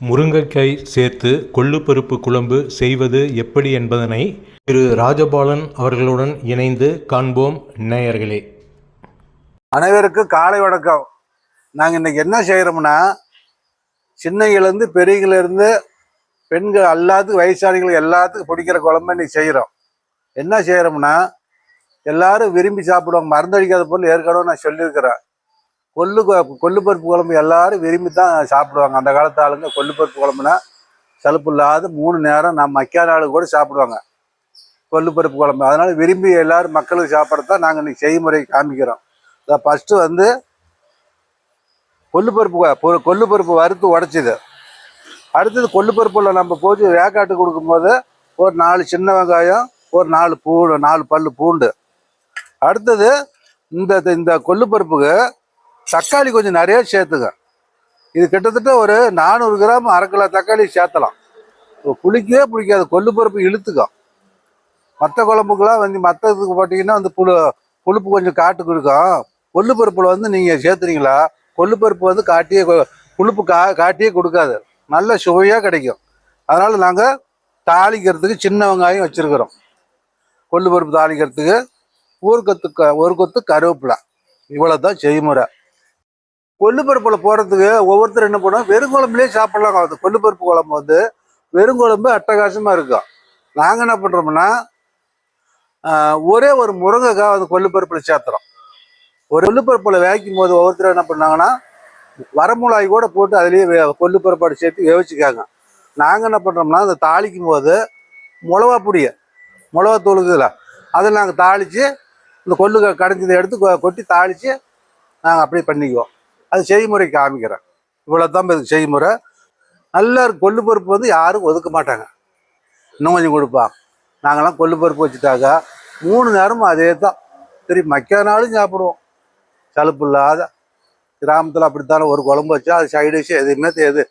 முருங்கைக்காய் சேர்த்து கொள்ளுப்பருப்பு குழம்பு செய்வது எப்படி என்பதனை திரு ராஜபாலன் அவர்களுடன் இணைந்து காண்போம் நேயர்களே. அனைவருக்கும் காலை வணக்கம். நாங்கள் இன்னைக்கு என்ன செய்கிறோம்னா சின்னங்கிலேருந்து பெரியங்கிலேருந்து பெண்கள் எல்லாத்துக்கும் வயசாளிகள் எல்லாத்துக்கும் பிடிக்கிற குழம்பு இன்னைக்கு செய்கிறோம் என்ன செய்கிறோம்னா எல்லாரும் விரும்பி சாப்பிடுவாங்க. மருந்தடிக்காத பொருள் ஏற்கனவே நான் சொல்லியிருக்கிறேன். கொள்ளு கொ- கொள்ளுப்பருப்பு குழம்பு எல்லாரும் விரும்பி தான் சாப்பிடுவாங்க. அந்த காலத்து ஆளுங்க கொள்ளுப்பருப்பு குழம்புனா சலுப்பு இல்லாத மூணு நேரம் நம்ம மக்காத ஆளு கூட சாப்பிடுவாங்க. கொள்ளுப்பருப்பு குழம்பு. அதனால விரும்பி எல்லாரும் மக்களுக்கு சாப்பிட்றது தான் நாங்கள் இன்னைக்கு செய்முறை காமிக்கிறோம். இதை ஃபஸ்ட்டு வந்து கொள்ளு பருப்பு கொள்ளு பருப்பு வறுத்து உடச்சிது. அடுத்தது கொள்ளுப்பருப்புல நம்ம போச்சு வேக்காட்டு கொடுக்கும்போது ஒரு நாலு சின்ன வெங்காயம் ஒரு நாலு பூண்டு நாலு பல் பூண்டு. அடுத்தது இந்த இந்த கொள்ளுப்பருப்புக்கு தக்காளி கொஞ்சம் நிறைய சேர்த்துங்க. இது கிட்டத்தட்ட ஒரு நானூறு கிராம் அரை கிலோ தக்காளி சேர்த்தலாம். புளிக்கவே பிடிக்காது கொள்ளுப்பருப்பு இழுத்துக்கும் மற்ற குழம்புக்கெல்லாம் வந்து மற்றதுக்கு போட்டிங்கன்னா வந்து புழு புளிப்பு கொஞ்சம் காட்டு கொடுக்கும் கொள்ளுப்பருப்பில் வந்து நீங்கள் சேர்த்துறீங்களா? கொள்ளுப்பருப்பு வந்து காட்டியே கொ- புளிப்பு கா காட்டியே கொடுக்காது. நல்ல சுவையாக கிடைக்கும். அதனால் நாங்கள் தாளிக்கிறதுக்கு சின்ன வெங்காயம் வச்சுருக்குறோம். கொள்ளுப்பருப்பு தாளிக்கிறதுக்கு ஒரு கொத்து ஒரு கொத்து கருவேப்பிலை. இவ்வளோ தான் செய்முறை. கொல்லுப்பருப்பில் போடுறதுக்கு ஒவ்வொருத்தர் என்ன பண்ணுவோம் வெறும் குழம்புலேயே சாப்பிட்லாம் அது கொல்லுப்பருப்பு குழம்பு வந்து வெறும் குழம்பு அட்டகாசமாக இருக்கும். நாங்கள் என்ன பண்ணுறோம்னா ஒரே ஒரு முருங்கைக்காய் வந்து கொல்லுப்பருப்பில் சேர்த்துறோம். ஒரு கொல்லுப்பருப்பில் வேகும் போது ஒவ்வொருத்தர் என்ன பண்ணாங்கன்னா வரமிளகாய் கூட போட்டு அதுலேயே வே சேர்த்து வேவிச்சுக்காங்க. நாங்கள் என்ன பண்ணுறோம்னா அந்த தாளிக்கும் போது மிளகா பொடியை மிளகா தூளுக்குதுல அதை நாங்கள் தாளித்து இந்த கொல்லு கடைஞ்சதை எடுத்து கொ- கொட்டி தாளித்து நாங்கள் அப்படியே பண்ணிக்குவோம். அது செய்முறை காமிக்கிறேன். இவ்வளோ தான் செய்முறை. நல்லா கொள்ளு பருப்பு வந்து யாரும் ஒதுக்க மாட்டாங்க. இன்னும் கொஞ்சம் கொடுப்பாங்க நாங்கள்லாம் கொள்ளு பருப்பு வச்சுட்டாக்கா மூணு நேரமும் அதே தான் சரி மக்கானாலும் சாப்பிடுவோம். சலுப்பு இல்லாத கிராமத்தில் அப்படித்தானே ஒரு குழம்பு வச்சா அது சைடு டிஷ் எதுவுமே எது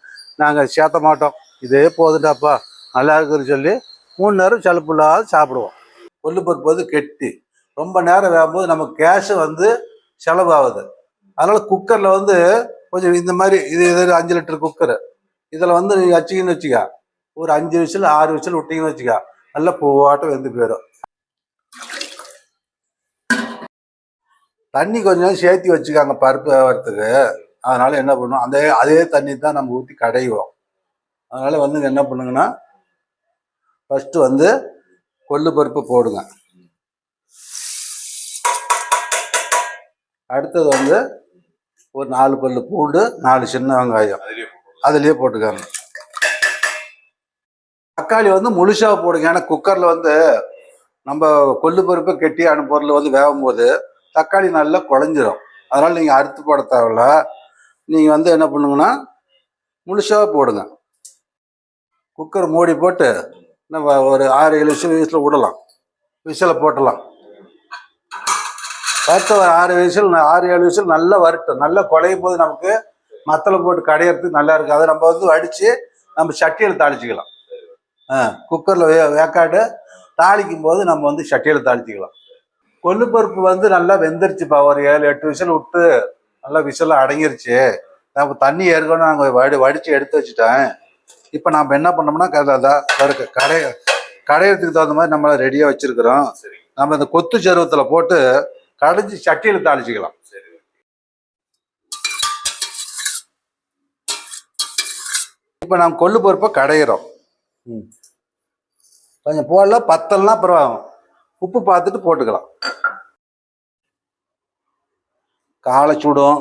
நாங்கள் சேர்த்த மாட்டோம். இதே போதுட்டாப்பா நல்லா இருக்குன்னு சொல்லி மூணு நேரம் சலுப்பு இல்லாத சாப்பிடுவோம். கொள்ளு பருப்பு வந்து கெட்டி. ரொம்ப நேரம் வேகும்போது நமக்கு கேஷு வந்து செலவாகுது. அதனால குக்கரில் வந்து கொஞ்சம் இந்த மாதிரி இது இது அஞ்சு லிட்டர் குக்கரு. இதில் வந்து நீ வச்சிங்கன்னு வச்சுக்க. ஒரு அஞ்சு விசில் ஆறு விசில் விட்டீங்கன்னு வச்சுக்க. நல்லா பூவாட்டம் வெந்து போயிடும். தண்ணி கொஞ்சம் சேர்த்தி வச்சுக்காங்க பருப்பு வரத்துக்கு அதனால என்ன பண்ணுவோம் அந்த அதே தண்ணி தான் நம்ம ஊற்றி கடைவோம். அதனால வந்து என்ன பண்ணுங்கன்னா ஃபர்ஸ்ட் வந்து கொள்ளு பருப்பு போடுங்க. அடுத்தது வந்து ஒரு நாலு பல்லு பூண்டு நாலு சின்ன வெங்காயம். அதுலயே போட்டுக்காங்க. தக்காளி வந்து முழுசா போடுங்க. ஏன்னா குக்கர்ல வந்து நம்ம கொள்ளு பருப்பு கெட்டியான பொருள் வந்து வேகும் போது தக்காளி நல்லா குழஞ்சிரும். அதனால நீங்க அறுத்து போட தேவையில்ல. நீங்க வந்து என்ன பண்ணுங்கன்னா முழுசா போடுங்க. குக்கர் மூடி போட்டு நம்ம ஒரு ஆறு ஏழு விசில் விசில் விடலாம். விசிலை போட்டலாம். வறுத்த ஒரு ஆறு விசில் ஆறு ஏழு விசில் நல்லா வரட்டும். நல்லா குழையும் போது நமக்கு மத்தளை போட்டு கடையிறதுக்கு நல்லா இருக்கு. அதை நம்ம வந்து வடித்து நம்ம சட்டியில் தாளிச்சிக்கலாம். குக்கரில் வே வேக்காடு தாளிக்கும் போது நம்ம வந்து சட்டியில் தாளிச்சிக்கலாம். கொள்ளுப்பருப்பு வந்து நல்லா வெந்துருச்சுப்பா. ஒரு ஏழு எட்டு விசில் விட்டு நல்லா விசில் அடங்கிருச்சு. நம்ம தண்ணி ஏற்கனவே நாங்கள் வடி வடித்து எடுத்து வச்சுட்டேன். இப்போ நாம் என்ன பண்ணோம்னா க- அதான் கரு- கடை கடையிறதுக்கு தகுந்த மாதிரி நம்மளை ரெடியாக வச்சுருக்குறோம். நம்ம இந்த கொத்து சருவத்தில் போட்டு கடைஞ்சி சட்டியில் தாளிச்சிக்கலாம். இப்போ நம்ம கொள்ளு பருப்பை கடையிறோம். கொஞ்சம் போடல பத்தல்னா அப்புறம் உப்பு பார்த்துட்டு போட்டுக்கலாம். காலை சுடும்.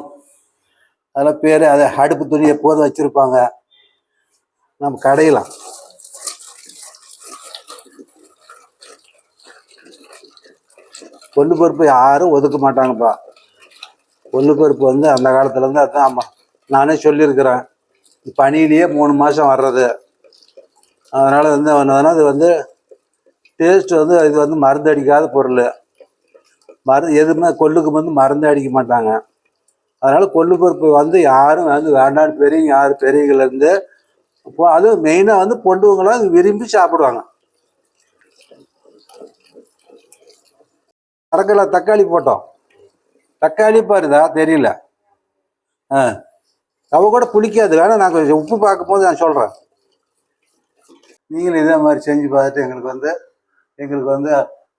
அதெல்லாம் பேர் அதை அடுப்பு துணி எப்போதும் வச்சுருப்பாங்க. நம்ம கடையலாம். கொள்ளு பருப்பு யாரும் ஒதுக்க மாட்டாங்கப்பா. கொள்ளு பருப்பு வந்து அந்த காலத்துலேருந்து அதுதான் ஆமாம் நானே சொல்லியிருக்கிறேன். பனியிலேயே மூணு மாதம் வர்றது. அதனால் வந்து என்னதுன்னா அது வந்து டேஸ்ட் வந்து இது வந்து மருந்து அடிக்காத பொருள். மருந்து எதுவுமே கொள்ளுக்கு வந்து மருந்து அடிக்க மாட்டாங்க. அதனால் கொள்ளு பருப்பு வந்து யாரும் வந்து வேண்டான்னு பெரியவங்க யார் பெரியவங்கலேருந்து இப்போ அதுவும் மெயினாக வந்து பொண்டுவங்களாம் விரும்பி சாப்பிடுவாங்க. அரை தக்காளி போட்டோம். தக்காளி பாருதா தெரியல. ஆ. அவ கூட புளிக்காது. வேணால் நாங்கள் கொஞ்சம் உப்பு பார்க்கும்போது நான் சொல்கிறேன் நீங்களும் இதே மாதிரி செஞ்சு பார்த்துட்டு எங்களுக்கு வந்து எங்களுக்கு வந்து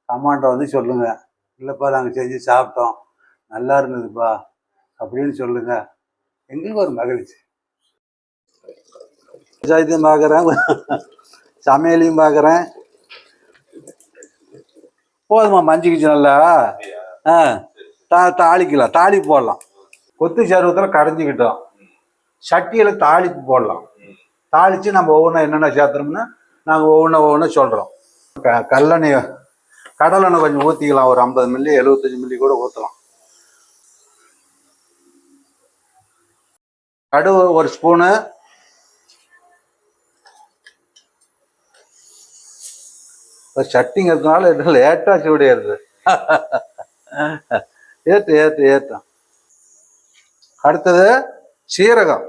அம்மாண்ட வந்து சொல்லுங்கள் இல்லைப்பா நாங்கள் செஞ்சு சாப்பிட்டோம். நல்லா இருந்ததுப்பா அப்படின்னு சொல்லுங்கள் எங்களுக்கு ஒரு மகிழ்ச்சி. பஞ்சாயத்தையும் பார்க்குறேன் சமையலையும் பார்க்குறேன். போதுமா மஞ்சிக்கிச்சு நல்லா. ஆ தா தாளிக்கலாம். தாளி போடலாம். கொத்து சருவத்தில் கடைஞ்சிக்கிட்டோம். சட்டியில் தாளிப்பு போடலாம். தாளித்து நம்ம ஒவ்வொன்றும் என்னென்ன சேர்த்துறோம்னா நாங்கள் ஒவ்வொன்றும் ஒவ்வொன்றும் சொல்கிறோம் க கல்லெண்ணெய் கடலெண்ணெய் கொஞ்சம் ஊற்றிக்கலாம் ஒரு ஐம்பது மில்லி எழுபத்தஞ்சி மில்லி கூட ஊற்றலாம் கடுகு ஒரு ஸ்பூனு ஒரு சட்டிங்கிறதுனால என்ன லேட்டாக சூடிடுது ஏற்று ஏற்று ஏற்றம் அடுத்தது சீரகம்.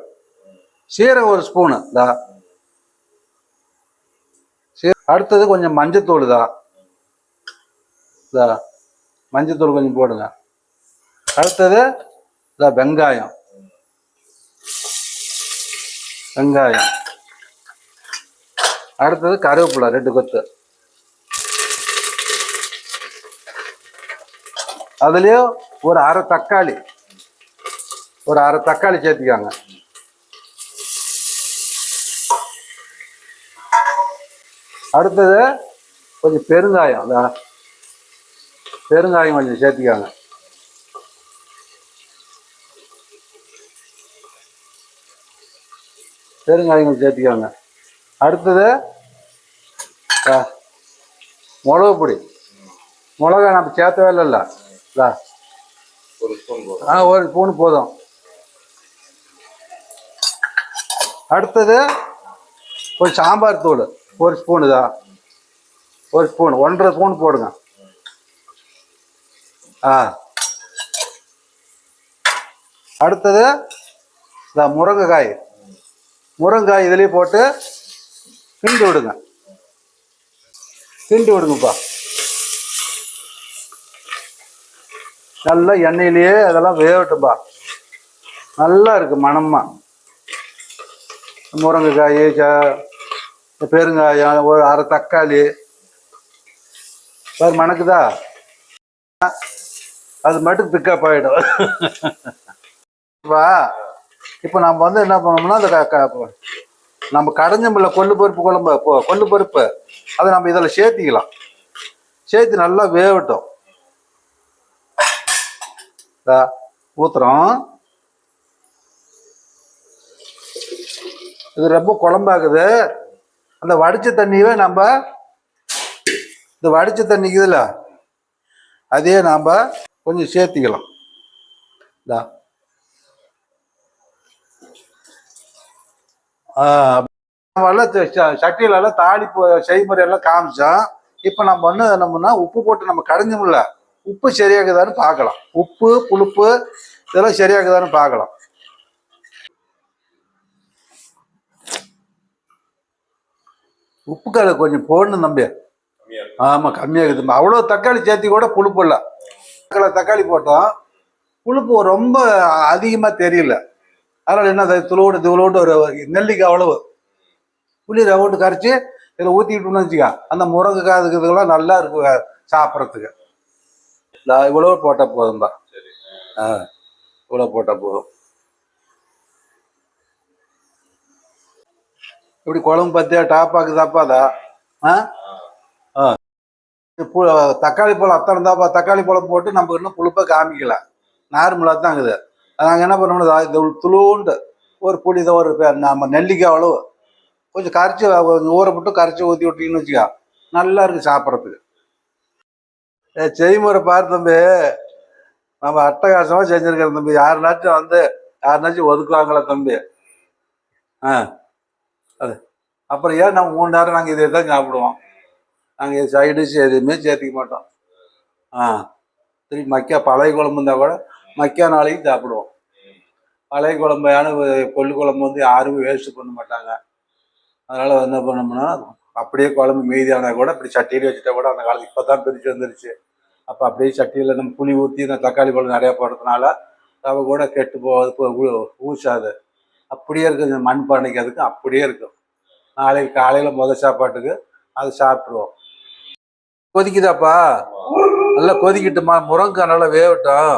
சீரகம் ஒரு ஸ்பூனு தா. அடுத்தது கொஞ்சம் மஞ்சத்தூள் தான் இதா மஞ்சத்தூள் கொஞ்சம் போடுங்க. அடுத்தது இதா வெங்காயம். வெங்காயம். அடுத்தது கருவேப்பிலை ரெண்டு கொத்து. அதுலேயும் ஒரு அரை தக்காளி ஒரு அரை தக்காளி சேர்த்துக்காங்க. அடுத்தது கொஞ்சம் பெருங்காயம் பெருங்காயம் கொஞ்சம் சேர்த்துக்காங்க. பெருங்காயம் கொஞ்சம் சேர்த்துக்காங்க. அடுத்தது ஆ, மிளகு பொடி. மிளகா நம்ம சேர்த்தவே இல்லைல்ல. ஒரு ஸ்பூன் ஆ ஒரு ஸ்பூன் போதும். அடுத்தது ஒரு சாம்பார் தூள் ஒரு ஸ்பூனு தான் ஒரு ஸ்பூன் ஒன்றரை ஸ்பூன் போடுங்க. ஆ. அடுத்தது இந்த முருங்கைக்காய். முருங்கைக்காய் இதுலேயே போட்டு கிண்டி விடுங்க. கிண்டி விடுங்கப்பா. நல்லா எண்ணெயிலேயே அதெல்லாம் வேகட்டும்பா. நல்லா இருக்குது மணமா. முருங்கைக்காய் பெருங்காயம் ஒரு அரை தக்காளி. வேறு மணக்குதா? அது மட்டும் பிக்கப் ஆகிடும் வா. இப்போ நம்ம வந்து என்ன பண்ணோம்னா அந்த க- நம்ம கடைஞ்சமில்ல கொள்ளு பருப்பு குழம்பு கொள்ளு பருப்பு அதை நம்ம இதில் சேர்த்திக்கலாம். சேர்த்து நல்லா வேகட்டும். ஊத்துறோம். இது ரொம்ப குழம்பாகுது. அந்த வடிச்ச தண்ணியவே நம்ம இந்த வடிச்ச தண்ணிக்குதுல அதையே நாம் கொஞ்சம் சேர்த்திக்கலாம். இதா நம்மளாம் சட்டியிலலாம் தாளிப்பு செய்முறையெல்லாம் காமிச்சோம். இப்போ நம்ம வந்து நம்மனா உப்பு போட்டு நம்ம கடைஞ்சோம்ல உப்பு சரியாகுதான்னு பார்க்கலாம். உப்பு புளிப்பு இதெல்லாம் சரியாகுதான்னு பார்க்கலாம். உப்பு கலை கொஞ்சம் போடணும் தம்பி. ஆமாம் கம்மியாகுது அவ்வளோ தக்காளி சேர்த்தி கூட புளிப்பு இல்லை. தக்காளி தக்காளி போட்டோம். புளிப்பு ரொம்ப அதிகமாக தெரியல. அதனால் என்ன துளோடு துளோண்டு ஒரு நெல்லிக்காய் அவ்வளவு புளி ரவுண்டு கரைச்சி இதில் ஊற்றிக்கிட்டோம்னு வச்சுக்க அந்த முருங்கைக்காய் இதுக்கெல்லாம் நல்லா இருக்கும் சாப்பிட்றதுக்கு. இவ்வளோ போட்டால் போதும்பா. ஆ இவ்வளோ போட்டால் போதும். இப்படி குழம்பு பார்த்தியா டாப்பாக்கு தாப்பாதா ஆ? ஆ. பு தக்காளி பழம் அத்தனை தாப்பா தக்காளி பழம் போட்டு நம்ம இன்னும் புளிப்பாக காமிக்கல. நார்மலாக தான் இருக்குது. நாங்கள் என்ன பண்ணோம்னா இது துளுண்டு ஒரு புளி ஒரு நம்ம நெல்லிக்காய் அளவு கொஞ்சம் கரைச்சி கொஞ்சம் ஊற போட்டு கரைச்சி ஊற்றி விட்டீங்கன்னு வச்சுக்கோ நல்லா இருக்கு சாப்பிட்றதுக்கு. செய்முறை பாரு தம்பி. நம்ம அட்டகாசமாக செஞ்சுருக்கிறோம் தம்பி. யாருனாச்சும் வந்து யாருனாச்சும் ஒதுக்குவாங்களா தம்பி? ஆ. அது. அப்புறம் ஏன் நம்ம மூணு நேரம் நாங்கள் இதை தான் சாப்பிடுவோம்? நாங்கள் சைடிஷ் எதுவுமே சேர்த்துக்க மாட்டோம். ஆ. திருப்பி மக்கியா பழைய குழம்பு இருந்தால் கூட மக்கியா நாளைக்கு சாப்பிடுவோம். பழைய குழம்பையான கொள்ளு குழம்பு வந்து யாரும் வேஸ்ட் பண்ண மாட்டாங்க. அதனால் என்ன பண்ணோம்னா அப்படியே குழம்பு மீதியானா கூட இப்படி சட்டியில் வச்சுட்டா கூட அந்த காலத்துக்கு இப்போ தான் பிரித்து வந்துருச்சு. அப்போ அப்படியே சட்டியில் நம்ம புளி ஊற்றி இந்த தக்காளி பழம் நிறையா போடுறதுனால ரவை கூட கெட்டு போகாது போ- ஊசாது. அப்படியே இருக்கும் இந்த மண் பானைக்கு அதுக்கு அப்படியே இருக்கும். நாளைக்கு காலையில் முத சாப்பாட்டுக்கு அது சாப்பிட்ருவோம் கொதிக்குதாப்பா? நல்லா கொதிக்கிட்டுமா? முருங்கைக்காய் நல்லா வேகட்டும்.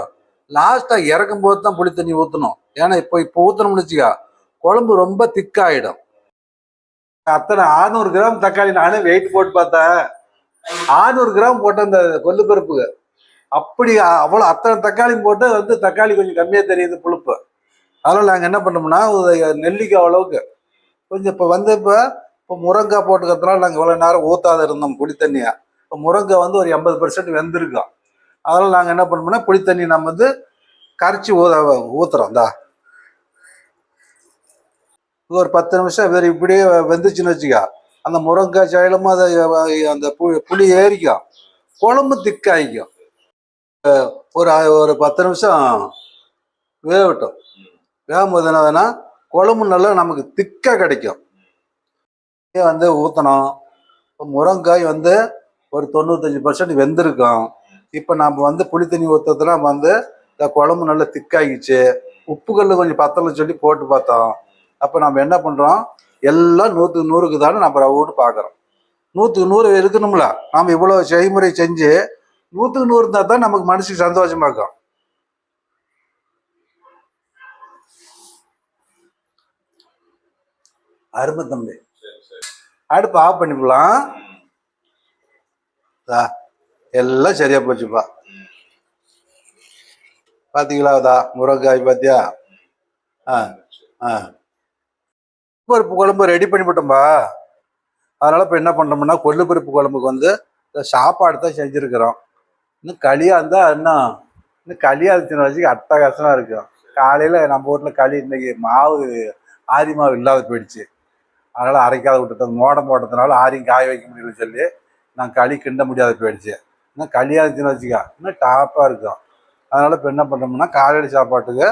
லாஸ்ட்டாக இறக்கும் போது தான் புளி தண்ணி ஊற்றணும் ஏன்னா இப்போ இப்போ ஊற்றணும்னு வச்சுக்கா குழம்பு ரொம்ப திக்காயிடும் அத்தனை ஆறுநூறு கிராம் தக்காளி நானே வெயிட் போட்டு பார்த்தேன். ஆறுநூறு கிராம் போட்ட அந்த கொல்லு பருப்புக்கு அப்படி அவ்வளோ அத்தனை தக்காளி போட்டு வந்து தக்காளி கொஞ்சம் கம்மியாக தெரியுது புழுப்பு அதனால் நாங்கள் என்ன பண்ணோம்னா நெல்லிக்காய் அளவுக்கு. கொஞ்சம் இப்போ வந்து இப்போ இப்போ முருங்காய் போட்டுக்கிறதுனால நாங்கள் இவ்வளோ நேரம் ஊற்றாத இருந்தோம் புளி இப்போ முருங்காய் வந்து ஒரு எண்பது பெர்சன்ட் வெந்திருக்கோம் அதனால் நாங்கள் என்ன பண்ணோம்னா புளி தண்ணி நம்ம வந்து கரைச்சி ஊத ஊற்றுறோம் தா இது ஒரு பத்து நிமிஷம் வேறு இப்படியே வெந்துச்சுன்னு வச்சுக்கா. அந்த முருங்காய் சைலமும் அதை அந்த புளி புளி ஏறிக்கும் குழம்பு திக்காயிக்கும். ஒரு ஒரு பத்து நிமிஷம் வேகட்டும். வேகும்போது என்னதுன்னா குழம்பு நல்லா நமக்கு திக்காக கிடைக்கும். வந்து ஊற்றணும் முருங்காய் வந்து ஒரு தொண்ணூத்தஞ்சு பர்சன்ட் வெந்திருக்கும். இப்போ நம்ம வந்து புளி தண்ணி ஊற்றுறதுல நம்ம வந்து இந்த குழம்பு நல்லா திக்காகிச்சு உப்புக்கல் கொஞ்சம் பத்தலை சொல்லி போட்டு பார்த்தோம். அப்போ நம்ம என்ன பண்ணுறோம் எல்லாம் நூற்றுக்கு நூறுக்கு தானே நம்ம ரவுன்னு பார்க்குறோம். நூற்றுக்கு நூறு இருக்கணும்ல. நாம் இவ்வளோ செய்முறை செஞ்சு நூற்றுக்கு நூறு இருந்தால் தான் நமக்கு மனசுக்கு சந்தோஷமாக இருக்கும். அருமை தம்பி. அடுப்பு ஆஃப் பண்ணிக்கலாம் எல்லாம் சரியா போச்சுப்பா. பாத்தீங்களா அதா முருங்காய் பாத்தியா? ஆ ஆ. பருப்பு குழம்பு ரெடி பண்ணிவிட்டோம்பா அதனால் இப்போ என்ன பண்ணுறோம்னா கொள்ளு பருப்பு குழம்புக்கு வந்து சாப்பாடு தான் செஞ்சுருக்கிறோம். இன்னும் களியாக இருந்தால் இன்னும் இன்னும் களியாக இருந்துச்சுன்னு வச்சு அட்டகாசமாக இருக்கும். காலையில் நம்ம வீட்டில் களி இன்னைக்கு மாவு ஆரி மாவு இல்லாத போயிடுச்சு. அதனால் அரைக்காத விட்டுட்டோம். மோடம் போட்டதுனால ஆரியும் காய வைக்க முடியலன்னு சொல்லி நான் களி கிண்ட முடியாத போயிடுச்சு. இன்னும் களியாக இருந்துச்சுன்னு வச்சுக்கா. இன்னும் டாப்பாக இருக்கும். அதனால் இப்போ என்ன பண்ணுறோம்னா காலையில் சாப்பாட்டுக்கு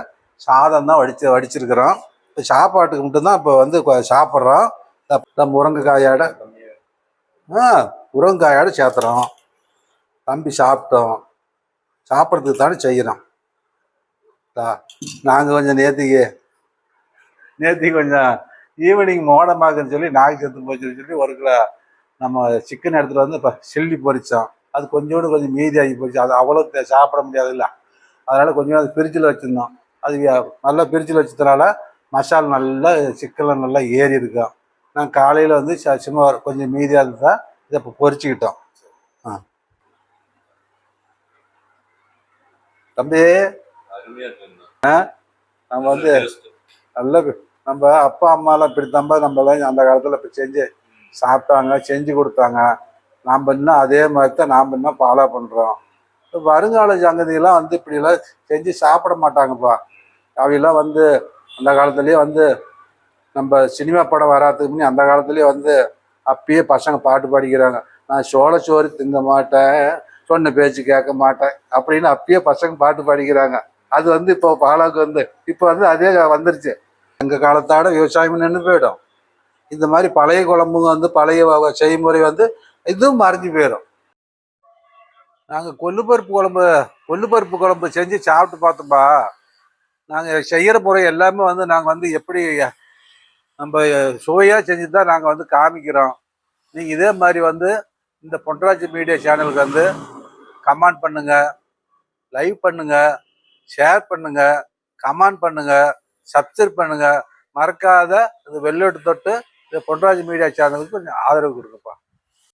சாதம் தான் வடிச்சு வடிச்சிருக்கிறோம். சாப்பாட்டுக்கு மட்டும்தான் இப்போ வந்து சாப்பிட்றோம். நம்ம இந்த முருங்கைக்காயோட ஆ முருங்கைக்காயோட சேர்த்துறோம். தம்பி சாப்பிட்டோம். சாப்பிட்றதுக்கு தானே செய்கிறோம் நாங்கள் கொஞ்சம் நேத்திக்கு நேத்திக்கு கொஞ்சம் ஈவினிங் மோடமாகன்னு சொல்லி நாய் செத்து போச்சுன்னு சொல்லி ஒரு கிலோ நம்ம சிக்கன் எடுத்துகிட்டு வந்து இப்போ சில்லி பொறித்தோம் அது கொஞ்சோண்டு கொஞ்சம் மீதி ஆகி போச்சு. அது அவ்வளோ சாப்பிட சாப்பிட முடியாதுல்ல. அதனால் கொஞ்சம் அது பிரிச்சில் வச்சுருந்தோம். அது நல்லா பிரிட்ஜில் வச்சதுனால மசால் நல்லா சிக்கனில் நல்லா ஏறி இருக்கும் நான் காலையில் வந்து ச- சும்மா கொஞ்சம் மீதியாக தான் இதை இப்போ பொறிச்சிக்கிட்டோம் ஆ. தம்பி. நம்ம வந்து நல்ல நம்ம அப்பா அம்மாலாம் இப்படி தம்ப நம்மளாம் அந்த காலத்தில் இப்போ செஞ்சு சாப்பிட்டாங்க செஞ்சு கொடுத்தாங்க. நாம் இன்னும் அதே மாதிரி தான் நாம் இன்னும் ஃபாலோ பண்ணுறோம் வருங்கால சங்கதியெல்லாம் வந்து இப்படிலாம் செஞ்சு சாப்பிட மாட்டாங்கப்பா. அவையெல்லாம் வந்து அந்த காலத்துலேயே வந்து நம்ம சினிமா படம் வராதுக்கு முன்னே அந்த காலத்துலேயே வந்து அப்பயே பசங்க பாட்டு பாடிக்கிறாங்க. நான் சோழ சோறு திங்க மாட்டேன் சொன்ன பேச்சு கேட்க மாட்டேன் அப்படின்னு அப்பயே பசங்க பாட்டு பாடிக்கிறாங்க. அது வந்து இப்போ பாலாக்கு வந்து இப்போ வந்து அதே வந்துருச்சு. எங்கள் காலத்தோட விவசாயம் நின்று போயிடும். இந்த மாதிரி பழைய குழம்புங்க வந்து பழைய செய்முறை வந்து இதுவும் மறைஞ்சு போயிடும் நாங்கள் கொல்லுப்பருப்பு குழம்பு கொல்லுப்பருப்பு குழம்பு செஞ்சு சாப்பிட்டு பார்த்தோம்பா. நாங்கள் செய்கிற முறை எல்லாமே வந்து நாங்கள் வந்து எப்படி நம்ம சுவையாக செஞ்சு தான் நாங்கள் வந்து காமிக்கிறோம். நீங்கள் இதே மாதிரி வந்து இந்த பொன்ராஜ் மீடியா சேனலுக்கு வந்து கமெண்ட் பண்ணுங்கள் லைவ் பண்ணுங்கள் ஷேர் பண்ணுங்கள் கமெண்ட் பண்ணுங்கள் சப்ஸ்கிரைப் பண்ணுங்கள் மறக்காத இந்த வெள்ளோட்டு தொட்டு இந்த பொன்ராஜ் மீடியா சேனலுக்கு கொஞ்சம் ஆதரவு கொடுங்கப்பா.